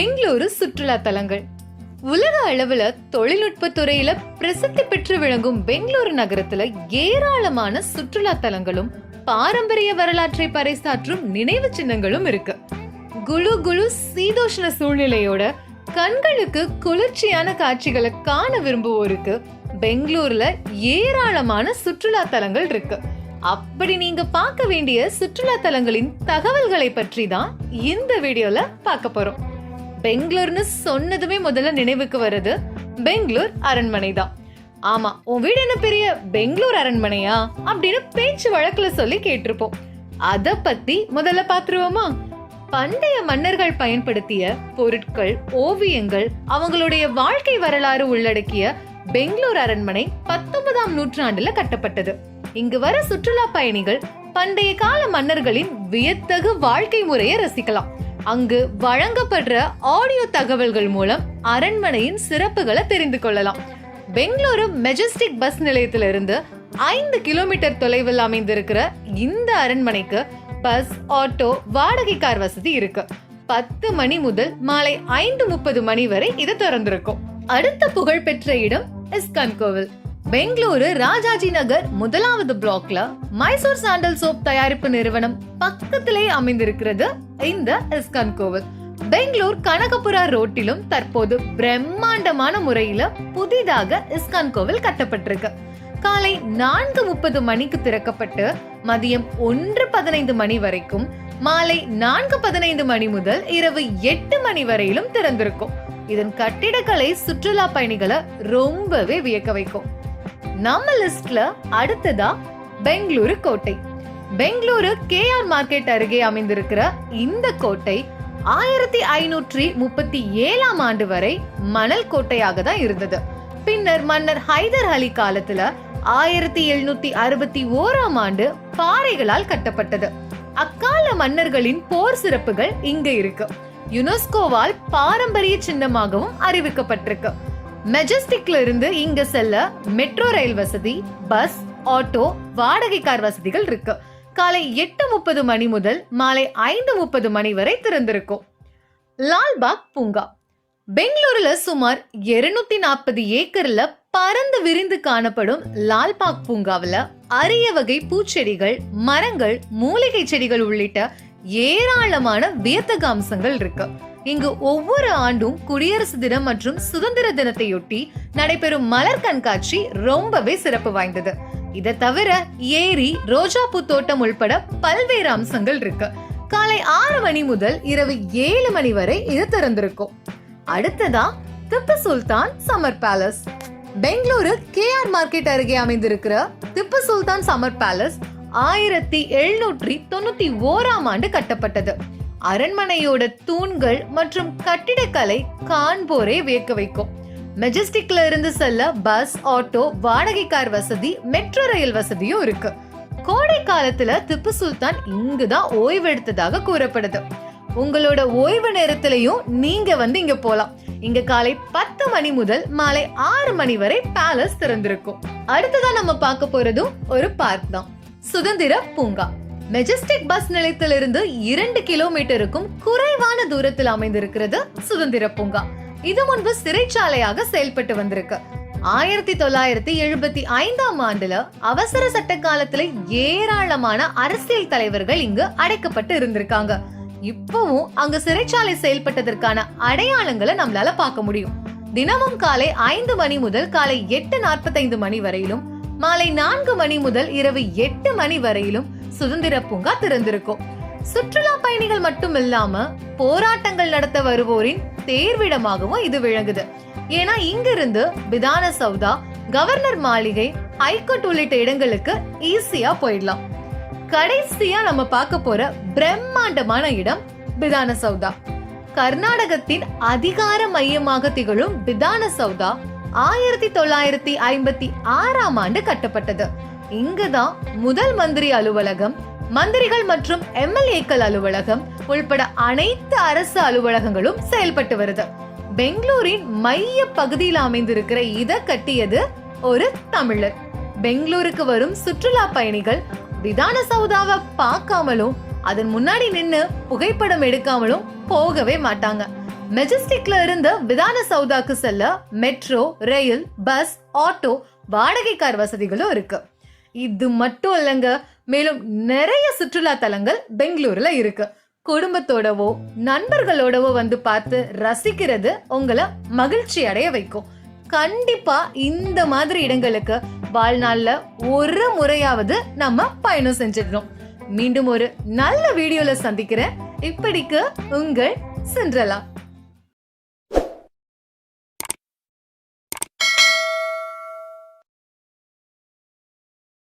பெங்களூரு சுற்றுலா தலங்கள். உலக அளவுல தொழில்நுட்ப துறையில பிரசித்தி பெற்று விளங்கும் பெங்களூரு நகரத்துல ஏராளமான சுற்றுலா தலங்களும் பாரம்பரிய வரலாற்றை பறைசாற்றும் நினைவு சின்னங்களும் இருக்கு. குழு குழு சீதோஷ்ண சூழ்நிலையோட கண்களுக்கு குளிர்ச்சியான காட்சிகளை காண விரும்புவோருக்கு பெங்களூர்ல ஏராளமான சுற்றுலா தலங்கள் இருக்கு. அப்படி நீங்க பார்க்க வேண்டிய சுற்றுலா தலங்களின் தகவல்களை பற்றி தான் இந்த வீடியோல பார்க்க போறோம். பெங்களூர்னு சொன்னதுமே முதல்ல நினைவுக்கு வருது. பெங்களூர் அரண்மனை தான் ஆமா உன் வீடு என்ன பெரிய பெங்களூர் அரண்மனையா? அப்படின்னு பேச்சு வழக்குல சொல்லி கேட்டிருப்போம். அத பத்தி முதல்ல பாத்துருவோமா? பண்டைய மன்னர்கள் பயன்படுத்திய பொருட்கள் ஓவியங்கள் அவங்களுடைய வாழ்க்கை வரலாறு உள்ளடக்கிய பெங்களூர் அரண்மனை பத்தொன்பதாம் நூற்றாண்டுல கட்டப்பட்டது. இங்கு வர சுற்றுலா பயணிகள் பண்டைய கால மன்னர்களின் வியத்தகு வாழ்க்கை முறையை ரசிக்கலாம். அங்கு வழங்கப்படுற ஆடியோ தகவல்கள் மூலம் அரண்மனையின் சிறப்புகளை தெரிந்து கொள்ளலாம். பெங்களூரு மெஜஸ்டிக் பஸ் நிலையத்திலிருந்து ஐந்து கிலோமீட்டர் தொலைவில் அமைந்திருக்கிற இந்த அரண்மனைக்கு பஸ் ஆட்டோ வாடகை கார் வசதி இருக்கு. பத்து மணி முதல் மாலை ஐந்து முப்பது மணி வரை இது திறந்திருக்கும். அடுத்த புகழ்பெற்ற இடம் இஸ்கான் கோவில். பெங்களூரு ராஜாஜி நகர் முதலாவது பிளாக்ல மைசூர் சாண்டல் சோப் தயாரிப்பு நிறுவனம் பக்கத்திலே அமைந்திருக்கிறது இந்த இஸ்கான் கோவில் பெங்களூர் கனகபுரா ரோட்டிலும் தற்போது பிரம்மாண்டமான முறையில புதிதாக இஸ்கான் கோவில் கட்டப்பட்டிருக்கு. காலை நான்கு முப்பது மணிக்கு திறக்கப்பட்டு மதியம் ஒன்று பதினைந்து மணி வரைக்கும் மாலை நான்கு பதினைந்து மணி முதல் இரவு எட்டு மணி வரையிலும் திறந்திருக்கும். இதன் கட்டிடக்கலை சுற்றுலா பயணிகளை ரொம்பவே வியக்க வைக்கும். நம்ம லிஸ்ட்ல அடுத்ததா பெங்களூரு கோட்டை. பெங்களூரு கேஆர் மார்க்கெட் அருகே அமைந்திருக்கிற இந்த கோட்டை ஆயிரத்தி ஐநூற்றி முப்பத்தி ஏழாம் ஆண்டு வரை மணல் கோட்டையாக தான் இருந்தது. பின்னர் மன்னர் ஹைதர் அலி காலத்துல ஆயிரத்தி எழுநூத்தி அறுபத்தி ஓராம் ஆண்டு பாறைகளால் கட்டப்பட்டது. அக்கால மன்னர்களின் போர் சிறப்புகள் இங்க இருக்கு. யுனெஸ்கோவால் பாரம்பரிய சின்னமாகவும் அறிவிக்கப்பட்டிருக்கு. மெஜஸ்டிக்ல இருந்து இங்க செல்ல மெட்ரோ ரயில் வசதி பஸ் ஆட்டோ வாடகை கார் வசதிகள் இருக்கு. காலை எட்டு முப்பது மணி முதல் மாலை ஐந்து முப்பது மணி வரை திறந்திருக்கும். லால்பாக் பூங்கா. பெங்களூர்ல சுமார் 240 நாற்பது ஏக்கர்ல பறந்து விரிந்து காணப்படும் லால்பாக் பூங்காவில் அரிய வகை பூச்செடிகள் மரங்கள் மூலிகை செடிகள் உள்ளிட்ட ஏராளமான வியத்தக அம்சங்கள் இருக்கு. இங்கு ஒவ்வொரு ஆண்டும் குடியரசு தினம் மற்றும் சுதந்திர தினத்தையொட்டி நடைபெறும் மலர் கண்காட்சி ரொம்பவே சிறப்பு வாய்ந்தது. இதை தவிர ஏரி ரோஜாப்பூ தோட்டம் உள்பட பல்வேறு அம்சங்கள் இருக்கு. காலை ஆறு மணி முதல் இரவு ஏழு மணி வரை இது திறந்திருக்கும். அடுத்ததா Tipu Sultan summer palace. Bengaluru K market அருகே அமைந்திருக்கிற திப்பு சுல்தான் சம்மர் பேலஸ் ஆயிரத்தி எழுநூற்றி தொண்ணூத்தி ஓராம் ஆண்டு கட்டப்பட்டது. அரண்மனையோட தூண்கள் மற்றும் கட்டிடக்கலை காண்போரே வியக்க வைக்கும். மெஜஸ்டிக்ல இருந்து செல்ல பஸ் ஆட்டோ வாடகை கார் வசதி மெட்ரோ ரயில் வசதியும் இருக்கு. கோடை காலத்துல திப்பு சுல்தான் இங்குதான் ஓய்வு எடுத்ததாக கூறப்படுது. உங்களோட ஓய்வு நேரத்திலையும் நீங்க வந்து இங்க போலாம். இங்க காலை பத்து மணி முதல் மாலை ஆறு மணி வரை பேலஸ் திறந்திருக்கும். அடுத்ததான் நம்ம பார்க்க போறதும் ஒரு பார்க் தான். சுதந்திர பூங்கா. மெஜஸ்டிக் பஸ் நிலையத்திலிருந்து இரண்டு கிலோமீட்டருக்கும் குறைவான தூரத்தில் அமைந்திருக்கிறது சுதந்திர பூங்கா. இது முன்பு சிறைச்சாலையாக செயல்பட்டு வந்திருக்கு. ஆயிரத்தி தொள்ளாயிரத்தி எழுபத்தி ஐந்தாம் ஆண்டுல அவசர சட்ட காலத்துல ஏராளமான அரசியல் தலைவர்கள் இங்கு அடைக்கப்பட்டு இருந்திருக்காங்க. இப்பவும் அங்க சிறைச்சாலை செயல்பட்டதற்கான அடையாளங்களை நம்மளால பார்க்க முடியும். தினமும் காலை ஐந்து மணி முதல் காலை எட்டு நாற்பத்தைந்து மணி வரையிலும் மாலை நான்கு மணி முதல் இரவு எட்டு மணி வரையிலும் சுதந்திர பூங்கா திறந்திருக்கும். சுற்றுலா பயணிகள் மட்டும் இல்லாம போராட்டங்கள் நடத்த வருவோரின் தேர்விடமாகவும் இது விளங்குது. ஏன்னா இங்கிருந்து விதான சௌதா கவர்னர் மாளிகை ஹைகோர்ட் உள்ளிட்ட இடங்களுக்கு ஈஸியா போயிடலாம். கடைசியா நம்ம பார்க்க போற பிரம்மாண்டமான இடம் விதான சௌதா. கர்நாடகத்தின் அதிகார மையமாக திகழும் விதான சௌதா ஆயிரத்தி தொள்ளாயிரத்தி ஐம்பத்தி ஆறாம் ஆண்டு கட்டப்பட்டது. இங்குதான் முதல் மந்திரி அலுவலகம் மந்திரிகள் மற்றும் எம்எல்ஏக்கள் அலுவலகம் உள்பட அனைத்து அரசு அலுவலகங்களும் செயல்பட்டு வருது. பெங்களூரின் மைய பகுதியில் அமைந்திருக்கிற இத கட்டியது ஒரு தமிழர். பெங்களூருக்கு வரும் சுற்றுலா பயணிகள் விதான சௌதாவை பார்க்காமலும் அதன் முன்னாடி நின்று புகைப்படம் எடுக்காமலும் போகவே மாட்டாங்க. மெஜஸ்டிக்ல இருந்து விதான சௌதாக்கு செல்ல மெட்ரோ ரயில் பஸ் ஆட்டோ வாடகை கார் வசதிகளும் இருக்கு. இது மட்டும் இல்லைங்க. மேலும் நிறைய சுற்றுலா தலங்கள் பெங்களூர்ல இருக்கு. குடும்பத்தோடவோ நண்பர்களோடவோ வந்து பார்த்து ரசிக்கிறது உங்களை மகிழ்ச்சி அடைய வைக்கும். கண்டிப்பா இந்த மாதிரி இடங்களுக்கு வாழ்நாள்ல ஒரு முறையாவது நம்ம பயணம் செஞ்சிடணும். மீண்டும் ஒரு நல்ல வீடியோல சந்திக்கிறேன். இப்படிக்கு உங்கள் சென்றலாம்